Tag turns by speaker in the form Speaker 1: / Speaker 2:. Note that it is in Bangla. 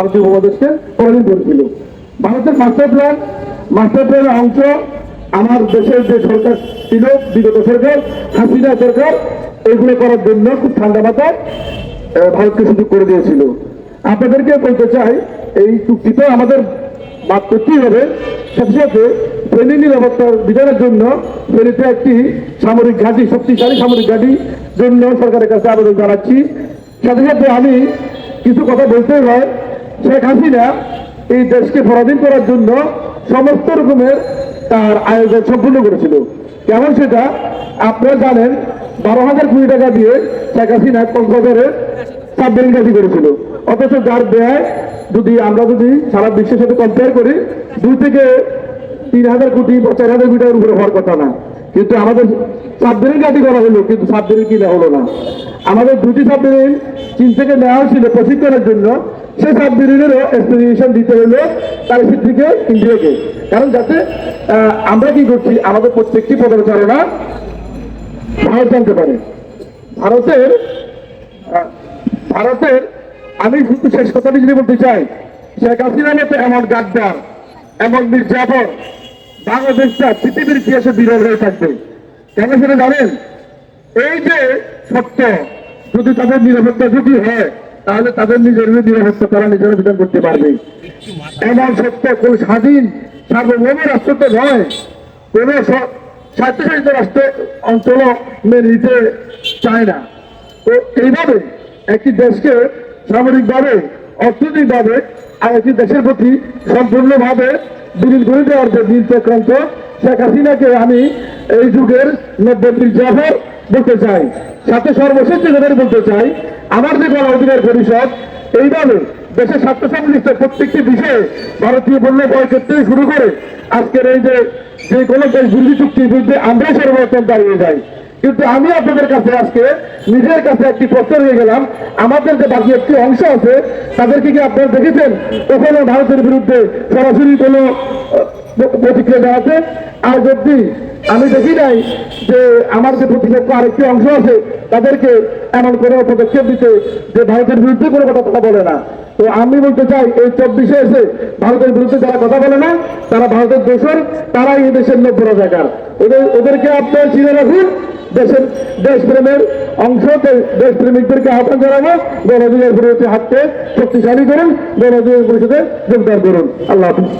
Speaker 1: ভারতীয় উপমহাদেশকে পরাধীন করেছিল। ভারতের মাস্টার প্ল্যান মাস্টার প্ল্যানের অংশ আমার দেশের যে সরকার ছিল, বিগত সরকার হাসিনা সরকার, এগুলো করার জন্য খুব ঠান্ডা মাথায় ভারতকে সুযোগ করে দিয়েছিল। আপনাদেরকে বলতে চাই, এই চুক্তিতে আমাদের বাদ করতেই হবে। সাথে সাথে ফেনী নিরাপত্তার বিধানের জন্য ফেনীতে একটি সামরিক ঘাঁটি, শক্তিশালী সামরিক ঘাঁটি জন্য সরকারের কাছে আবেদন জানাচ্ছি। সাথে সাথে আমি কিছু কথা বলতে হয়। শেখ হাসিনা এই দেশকে পরাধীন করার জন্য সমস্ত রকমের তার আয়োজন সম্পূর্ণ করেছিল। কেমন সেটা? আপনারা জানেন, বারো হাজার কোটি টাকা দিয়ে শেখ হাসিনা কক্সবাজারের সাবমেরিন ঘাঁটি করেছিল। অথচ যার ব্যয় যদি আমরা যদি সারা বিশ্বের সাথে কম্পেয়ার করি, দুই থেকে তিন হাজার কোটি বা চার হাজার কোটি টাকার উপরে হওয়ার কথা না। কিন্তু আমাদের সাবমেরিন ঘাঁটি করা হলো, কিন্তু সাবমেরিন কিনা হলো না। আমাদের দুটি সাবমেরিন চীন থেকে নেওয়া হয়েছিল প্রশিক্ষণের জন্য। সেই সাবমেরিনেরও এক্সপ্লেনেশন দিতে হলো তার থেকে ইন্ডিয়াকে কারণ যাতে আমরা কি করছি, আমাদের প্রত্যেকটি পদচারণা ভারত জানতে পারে। ভারতের ভারতের, আমি শুধু শেষ কথাটি যদি বলতে চাই, শেখ হাসিনার মতো এমন গাদ্দার, এমন মির্জাফর বাংলাদেশটা পৃথিবীর ইতিহাসে বিরল হয়ে থাকবে। কেন সেটা জানেন? এই যে সত্য, যদি তাদের নিরাপত্তা যদি হয় তাহলে তাদের নিজের নিরাপত্তা তারা নিজের বিধান করতে পারবে। এমন সত্য, কোন স্বাধীন, সার্বভৌম রাষ্ট্র তো নয়। কোন স্বায়ত্তশাসিত রাষ্ট্র অঞ্চল মেনে নিতে চায় না। তো এইভাবে একটি দেশকে সামরিকভাবে, অর্থনৈতিকভাবে আর একটি দেশের প্রতি সম্পূর্ণভাবে বিলীন করে দেওয়ার যে নীল চক্রান্ত শেখ হাসিনাকে আমি এই যুগের নব্বই মির্জাফর বলতে চাই, সাথে সর্বশেষ যে বলতে চাই, আমার যে গণ অধিকার পরিষদ, এইভাবে দেশের স্বার্থ সংশ্লিষ্ট প্রত্যেকটি বিষয়ে ভারতীয় পণ্য বয়সের থেকে শুরু করে আজকের এই যে যে কোনো দেশ বিরোধী চুক্তির বিরুদ্ধে আমরাই সর্বপ্রথম দাঁড়িয়ে যাই। কিন্তু আমি আপনাদের কাছে আজকে নিজের কাছে একটি প্রশ্ন হয়ে গেলাম। আমাদের যে বাকি একটি অংশ আছে, তাদেরকে কি আপনারা দেখেছেন? কখনো ভারতের বিরুদ্ধে সরাসরি কোনো প্রতিক্রিয়া জানাতে আর যদি আমি দেখি নাই যে আমার যে প্রতিপক্ষ আরেকটি অংশ আছে, তাদেরকে এমন কোনো পদক্ষেপ দিতে যে ভারতের বিরুদ্ধে কোনো কথা কথা বলে না। তো আমি বলতে চাই, এই চব্বিশে এসে ভারতের বিরুদ্ধে যারা কথা বলে না, তারা ভারতের দোষর, তারাই এই দেশের নব্য রাজাকার। ওদের ওদেরকে আপনার চিনে রাখুন, দেশের দেশপ্রেমের অংশ দেশপ্রেমিকদেরকে আহ্বান জানাব, গণঅধিকার বিরুদ্ধে হাতকে শক্তিশালী করুন, গণঅধিকার পরিষদে যোগদান করুন। আল্লাহ হাফিজ।